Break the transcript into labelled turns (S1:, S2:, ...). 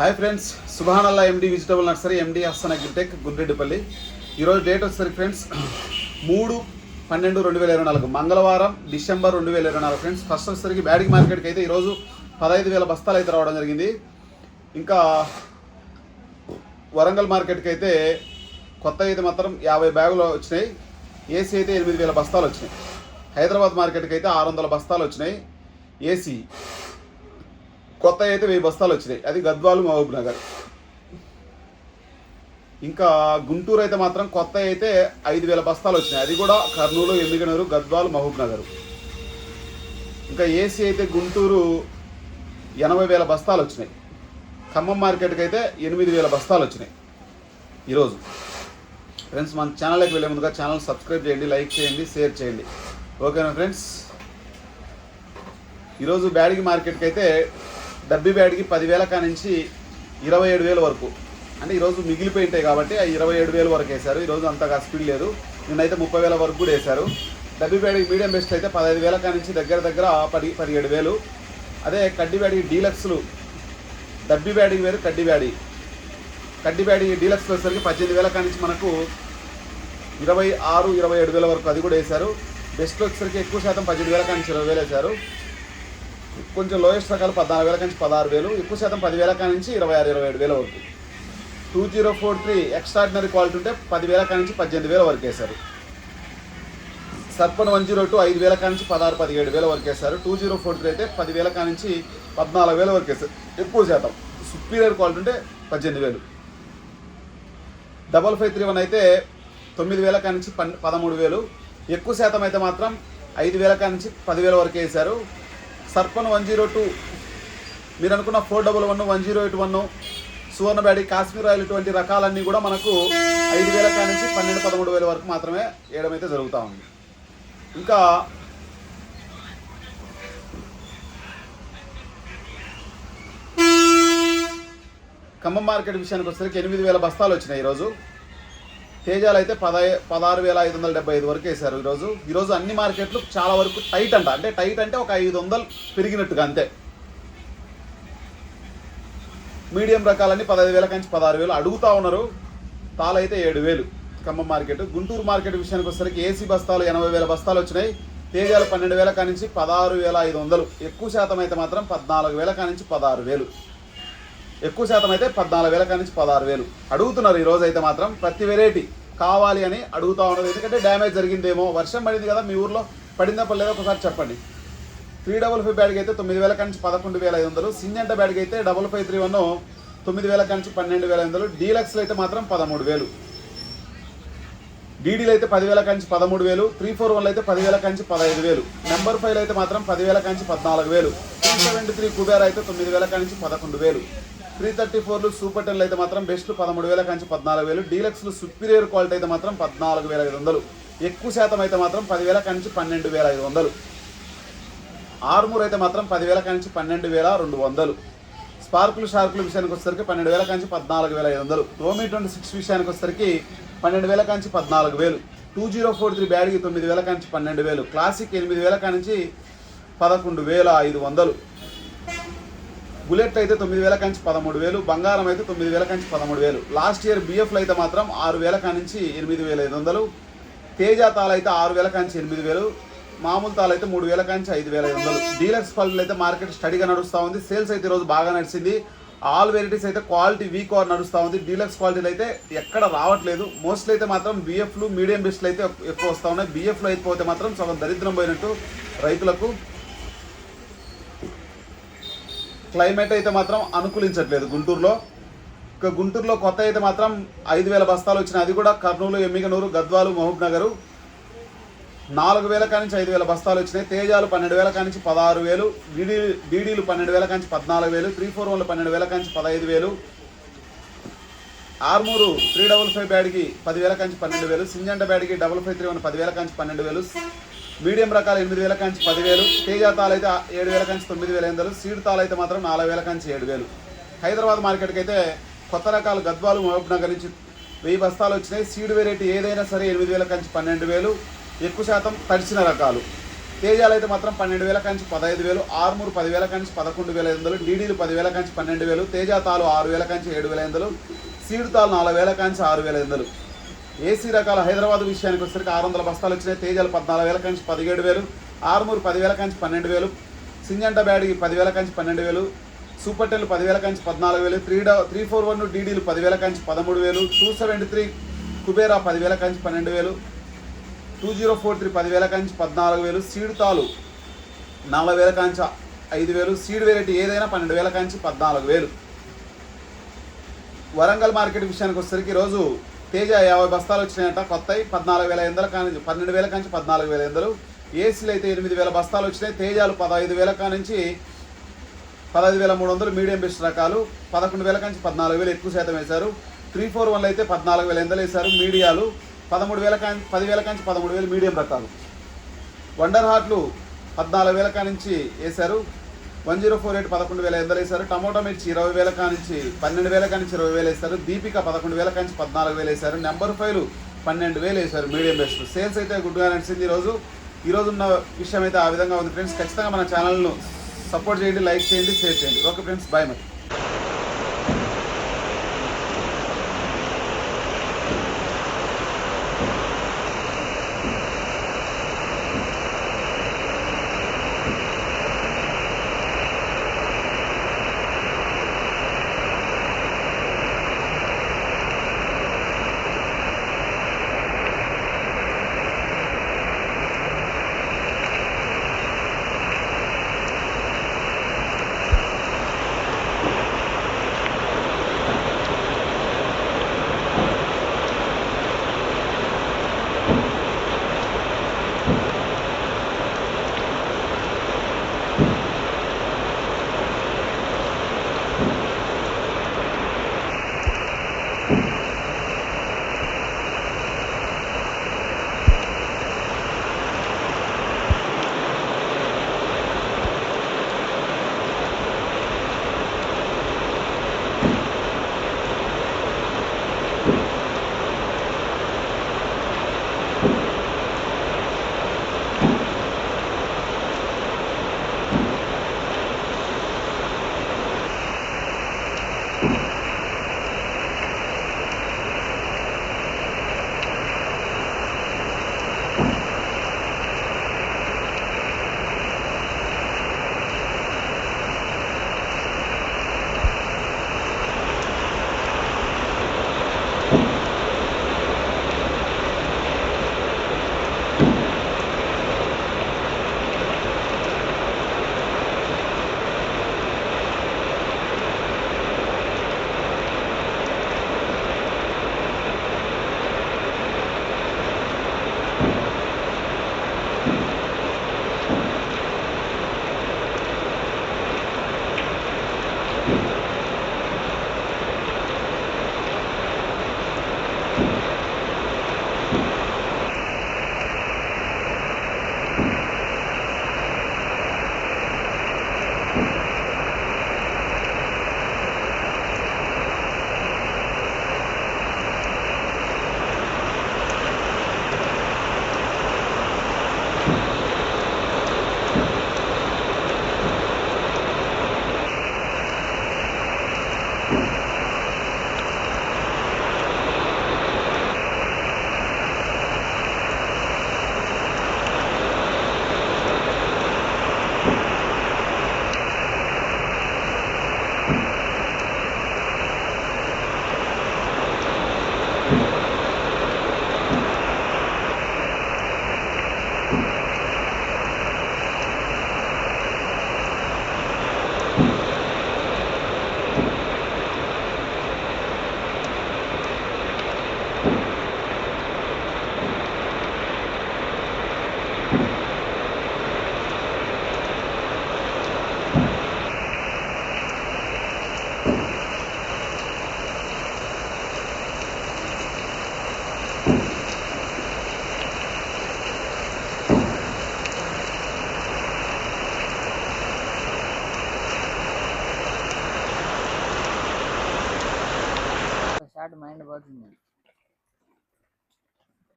S1: Hi friends సుభానల్లా MD vegetable nursery MD Hastana Agritech Gundreddipalli. ఈరోజు date వచ్చేసరికి friends మూడు పన్నెండు రెండు వేల ఇరవై నాలుగు మంగళవారం డిసెంబర్ రెండు వేల ఇరవై నాలుగు ఫ్రెండ్స్. ఫస్ట్ వచ్చేసరికి బ్యాడింగ్ మార్కెట్కి అయితే ఈరోజు పదహైదు వేల బస్తాలు అయితే రావడం జరిగింది. ఇంకా వరంగల్ మార్కెట్కి అయితే కొత్త అయితే మాత్రం యాభై బ్యాగులు వచ్చినాయి. ఏసీ అయితే ఎనిమిది వేల బస్తాలు వచ్చినాయి. హైదరాబాద్ మార్కెట్కి అయితే ఆరు వందల బస్తాలు వచ్చినాయి. ఏసీ కొత్త అయితే వెయ్యి బస్తాలు వచ్చినాయి. అది గద్వాలు మహబూబ్ నగర్. ఇంకా గుంటూరు అయితే మాత్రం కొత్త అయితే ఐదు వేల బస్తాలు వచ్చినాయి. అది కూడా కర్నూలు ఎమ్మిగనూరు గద్వాలు మహబూబ్ నగర్. ఇంకా ఏసీ అయితే గుంటూరు ఎనభై వేల బస్తాలు వచ్చినాయి. ఖమ్మం మార్కెట్కి అయితే ఎనిమిది వేల బస్తాలు వచ్చినాయి ఈరోజు. ఫ్రెండ్స్ మన ఛానల్కి వెళ్ళే ముందుగా ఛానల్ సబ్స్క్రైబ్ చేయండి లైక్ చేయండి షేర్ చేయండి. ఓకేనా ఫ్రెండ్స్? ఈరోజు బ్యాడిగి మార్కెట్కి అయితే డబ్బీ బ్యాడ్కి పదివేల కానించి ఇరవై ఏడు వేల వరకు. అంటే ఈరోజు మిగిలిపోయి ఉంటాయి కాబట్టి ఆ ఇరవై ఏడు వేల వరకు వేశారు. ఈరోజు అంతగా స్పీడ్ లేదు. నిన్నైతే ముప్పై వేల వరకు కూడా వేశారు. డబ్బీ బ్యాడ్కి మీడియం బెస్ట్ అయితే పదహైదు వేల కానించి దగ్గర దగ్గర పది పదిహేడు వేలు. అదే కడ్డి బ్యాడ్కి డీలక్స్లు. డబ్బీ బ్యాడ్కి వేరు కడ్డి బ్యాడీ కడ్డి బ్యాడి డీలక్స్లు వచ్చేసరికి పద్దెనిమిది వేల కానించి మనకు ఇరవై ఆరు ఇరవై ఏడు వేల వరకు అది కూడా వేశారు. బెస్ట్లు వచ్చేసరికి ఎక్కువ శాతం పద్దెనిమిది వేల కానించి ఇరవై వేలు వేశారు. కొంచెం లోయెస్ట్ రకాలు పద్నాలుగు వేల నుంచి పదహారు వేలు ఎక్కువ శాతం పదివేల నుంచి ఇరవై ఆరు ఇరవై ఏడు వేల వరకు. Two zero four three extraordinary quality ఉంటే పదివేల నుంచి పద్దెనిమిది వేల వరకు వేశారు. సర్పన్ వన్ జీరో టూ ఐదు వేల నుంచి పదహారు పదిహేడు వేల వరకు వేశారు. టూ జీరో ఫోర్ త్రీ అయితే పదివేల నుంచి పద్నాలుగు వేల వరకు వేస్తారు ఎక్కువ శాతం. సుపీరియర్ క్వాలిటీ ఉంటే పద్దెనిమిది వేలు. డబల్ ఫైవ్ త్రీ వన్ అయితే తొమ్మిది వేల నుంచి పన్ పదమూడు వేలు. ఎక్కువ శాతం అయితే మాత్రం ఐదు వేల నుంచి పదివేల వరకు వేశారు. సర్పన్ వన్ జీరో టూ. మీరు అనుకున్న four double one one zero eight one Suvarna బ్యాడీ Kashmir oil ఇటువంటి రకాలన్నీ కూడా మనకు ఐదు వేల కాడ నుంచి పన్నెండు పదమూడు వేల వరకు మాత్రమే వేయడం అయితే జరుగుతూ ఉంది. ఇంకా ఖమ్మం మార్కెట్ విషయానికి వచ్చేసరికి ఎనిమిది వేల బస్తాలు వచ్చినాయి ఈరోజు. తేజాలు అయితే పదహై పదహారు వేల ఐదు వందల డెబ్బై ఐదు వరకు వేశారు ఈరోజు. ఈరోజు అన్ని మార్కెట్లు చాలా వరకు టైట్ అంట. అంటే టైట్ అంటే ఒక ఐదు వందలు పెరిగినట్టుగా అంతే. మీడియం రకాలన్నీ పదహైదు వేల నుంచి పదహారు వేలు అడుగుతా ఉన్నారు. తాళైతే ఏడు వేలు. ఖమ్మం మార్కెట్. గుంటూరు మార్కెట్ విషయానికి వచ్చేసరికి ఏసీ బస్తాలు ఎనభై వేల బస్తాలు వచ్చినాయి. తేజాలు పన్నెండు వేల కానించి పదహారు వేల ఐదు వందలు. ఎక్కువ శాతం అయితే మాత్రం పద్నాలుగు వేల కానించి పదహారు వేలు. ఎక్కువ శాతం అయితే పద్నాలుగు వేల నుంచి పదహారు వేలు. అడుగుతున్నారు ఈ రోజు అయితే మాత్రం ప్రతి వెరైటీ కావాలి అని అడుగుతా ఉన్నారు. ఎందుకంటే డ్యామేజ్ జరిగిందేమో. వర్షం పడింది కదా మీ ఊర్లో? పడిందా పడలేదో ఒకసారి చెప్పండి. త్రీ డబల్ ఫైవ్ బ్యాడ్కి అయితే తొమ్మిది వేల నుంచి పదకొండు వేల ఐదు వందలు. సింజంట బ్యాడ్కి అయితే డబల్ ఫైవ్ త్రీ వన్ తొమ్మిది వేల నుంచి పన్నెండు వేల ఐదు వందలు. డీలక్స్లో అయితే మాత్రం పదమూడు వేలు. డీడీలు అయితే పదివేల నుంచి పదమూడు వేలు. త్రీ ఫోర్ వన్లు అయితే పదివేల నుంచి పదహైదు వేలు. నెంబర్ ఫైవ్ అయితే మాత్రం పదివేల నుంచి పద్నాలుగు వేలు. త్రీ సెవెంటీ త్రీ కుబేర్ అయితే తొమ్మిది వేల నుంచి పదకొండు వేలు. త్రీ థర్టీ ఫోర్లు సూపర్ టెన్లు అయితే మాత్రం బెస్ట్ పదమూడు వేల నుంచి పద్నాలుగు వేలు. డీలక్స్లు సుపీరియర్ క్వాలిటీ అయితే మాత్రం పద్నాలుగు వేల ఐదు వందలు. ఎక్కువ శాతం అయితే మాత్రం పదివేల కంచి పన్నెండు వేల ఐదు వందలు. ఆర్మూర్ అయితే మాత్రం పదివేల కంచి పన్నెండు వేల రెండు వందలు. స్పార్కులు షార్కులు విషయానికి వచ్చేసరికి పన్నెండు వేల నుంచి పద్నాలుగు వేల ఐదు వందలు. టోమీ ట్వంటీ సిక్స్ విషయానికి వచ్చేసరికి పన్నెండు వేల నుంచి పద్నాలుగు వేలు. టూ జీరో ఫోర్ త్రీ బ్యాడ్కి తొమ్మిది వేల నుంచి పన్నెండు వేలు. క్లాసిక్ ఎనిమిది వేల నుంచి పదకొండు వేల ఐదు వందలు. బుల్లెట్ అయితే తొమ్మిది వేల నుంచి పదమూడు వేలు బంగారం అయితే తొమ్మిది వేల నుంచి పదమూడు వేలు. లాస్ట్ ఇయర్ బిఎఫ్లు అయితే మాత్రం ఆరు వేల నుంచి ఎనిమిది వేల ఐదు వందలు. తేజ తాలు అయితే ఆరు వేల నుంచి ఎనిమిది వేలు. మామూలు తాలు అయితే మూడు వేల నుంచి ఐదు వేల ఐదు వందలు. డీలక్స్ పళ్ళు అయితే మార్కెట్ స్టడీగా నడుస్తూ ఉంది. సేల్స్ అయితే ఈరోజు బాగా నడిచింది. ఆల్ వెరైటీస్ అయితే క్వాలిటీ వీక్ ఆర్ నడుస్తూ ఉంది. డీలక్స్ క్వాలిటీలు అయితే ఎక్కడ రావట్లేదు. మోస్ట్లీ అయితే మాత్రం బిఎఫ్లు మీడియం బెస్ట్లు అయితే ఎక్కువ వస్తూ ఉన్నాయి. బిఎఫ్లో అయిపోతే మాత్రం సగం దరిద్రం పోయినట్టు రైతులకు క్లైమేట్ అయితే మాత్రం అనుకూలించట్లేదు గుంటూరులో. ఇక గుంటూరులో కొత్త అయితే మాత్రం ఐదు వేల బస్తాలు వచ్చినాయి. అది కూడా కర్నూలు ఎమ్మిగనూరు గద్వాలు మహబూబ్ నగరు. నాలుగు వేల కానించి ఐదు వేల బస్తాలు వచ్చినాయి. తేజాలు పన్నెండు వేల కానించి పదహారు వేలు. డీడీ డీడీలు పన్నెండు వేల కానించి పద్నాలుగు వేలు. త్రీ ఫోర్ వన్లు పన్నెండు వేల కానించి పదహైదు వేలు. ఆర్మూరు త్రీ డబుల్ ఫైవ్ బ్యాడ్కి పదివేల కాంచి పన్నెండు వేలు. సింజంట బ్యాడ్కి డబుల్ ఫైవ్ త్రీ వన్ పదివేల కంచి పన్నెండు వేలు. మీడియం రకాలు ఎనిమిది వేల కంచి పదివేలు తేజ తాలు అయితే ఏడు వేల కంచి తొమ్మిది వేల ఎనిమిది సీడ్ తాలు అయితే మాత్రం నాలుగు వేల కంచి ఏడు వేలు. హైదరాబాద్ మార్కెట్కి అయితే కొత్త రకాలు గద్వాలు మహబూబ్ నగర్ నుంచి వెయ్యి బస్తాలు వచ్చినాయి. సీడ్ వెరైటీ ఏదైనా సరే ఎనిమిది వేల కంచి పన్నెండు వేలు ఎక్కువ శాతం తడిచిన రకాలు. తేజాలు అయితే మాత్రం పన్నెండు వేల కంచి పదహైదు వేలు ఆర్మూరు పదివేల కంచి పదకొండు వేల ఐదు వందలు డీడీలు పదివేల కంచి పన్నెండు వేలు తేజా తాలు ఆరు వేల కంచి ఏడు వేల ఐదు వందలు సీడు తాలు నాలుగు వేల కంచి ఆరు వేల ఐదు వందలు ఏసీ రకాల హైదరాబాద్ విషయానికి వచ్చేసరికి ఆరు వందల బస్తాలు వచ్చినాయి. తేజాలు పద్నాలుగు వేల కంచి పదిహేడు వేలు ఆరుమూరు పదివేల కంచి పన్నెండు వేలు సింజంట బ్యాడ్కి పదివేల కంచి పన్నెండు వేలు సూపర్ టెన్లు పదివేల కంచి పద్నాలుగు వేలు త్రీ డా త్రీ ఫోర్ వన్ డీడీలు పదివేల కంచి పదమూడు వేలు టూ సెవెంటీ త్రీ కుబేరా పదివేల కంచి పన్నెండు వేలు టూ జీరో ఫోర్ త్రీ పదివేల కంచి పద్నాలుగు వేలు సీడ్ తాలు నాలుగు వేల కంచి ఐదు వేలు సీడ్ వెరైటీ ఏదైనా పన్నెండు వేల కంచి పద్నాలుగు వేలు. వరంగల్ మార్కెట్ విషయానికి వచ్చేసరికి ఈరోజు తేజ యాభై బస్తాలు వచ్చినాయంట. కొత్తవి పద్నాలుగు వేల ఎందల కానీ పన్నెండు వేల కంచి పద్నాలుగు వేల ఎందలు. ఏసీలు అయితే ఎనిమిది వేల బస్తాలు వచ్చినాయి. తేజాలు పదహైదు వేల కానించి పదహైదు వేల మూడు వందలు మీడియం బెస్ట్ రకాలు. పదకొండు వేల కంచి పద్నాలుగు వేలు ఎక్కువ శాతం వేశారు. త్రీ ఫోర్ వన్లు అయితే పద్నాలుగు వేల ఎందలు వేశారు మీడియాలు. పదమూడు వేల కాంచి పదివేల కంచి పదమూడు వేలు మీడియం రకాలు. వండర్ హార్ట్లు పద్నాలుగు వేల కానించి వేశారు. వన్ జీరో ఫోర్ ఎయిట్ పదకొండు వేల ఎందలు వేశారు. టమోటా మిర్చి ఇరవై వేల కానించి పన్నెండు వేల కానించి ఇరవై వేలు వేస్తారు దీపిక పదకొండు వేల కానించి పద్నాలుగు వేలు వేశారు నెంబర్ ఫైవ్ పన్నెండు వేలు వేశారు మీడియం బెస్ట్. సేల్స్ అయితే గుడ్గా నడిచింది ఈరోజు ఈరోజు. ఉన్న విషయం అయితే ఆ విధంగా ఉంది. ఫ్రెండ్స్ ఖచ్చితంగా మన ఛానల్ను సపోర్ట్ చేయండి లైక్ చేయండి షేర్ చేయండి. ఓకే ఫ్రెండ్స్ బాయ్ మరి.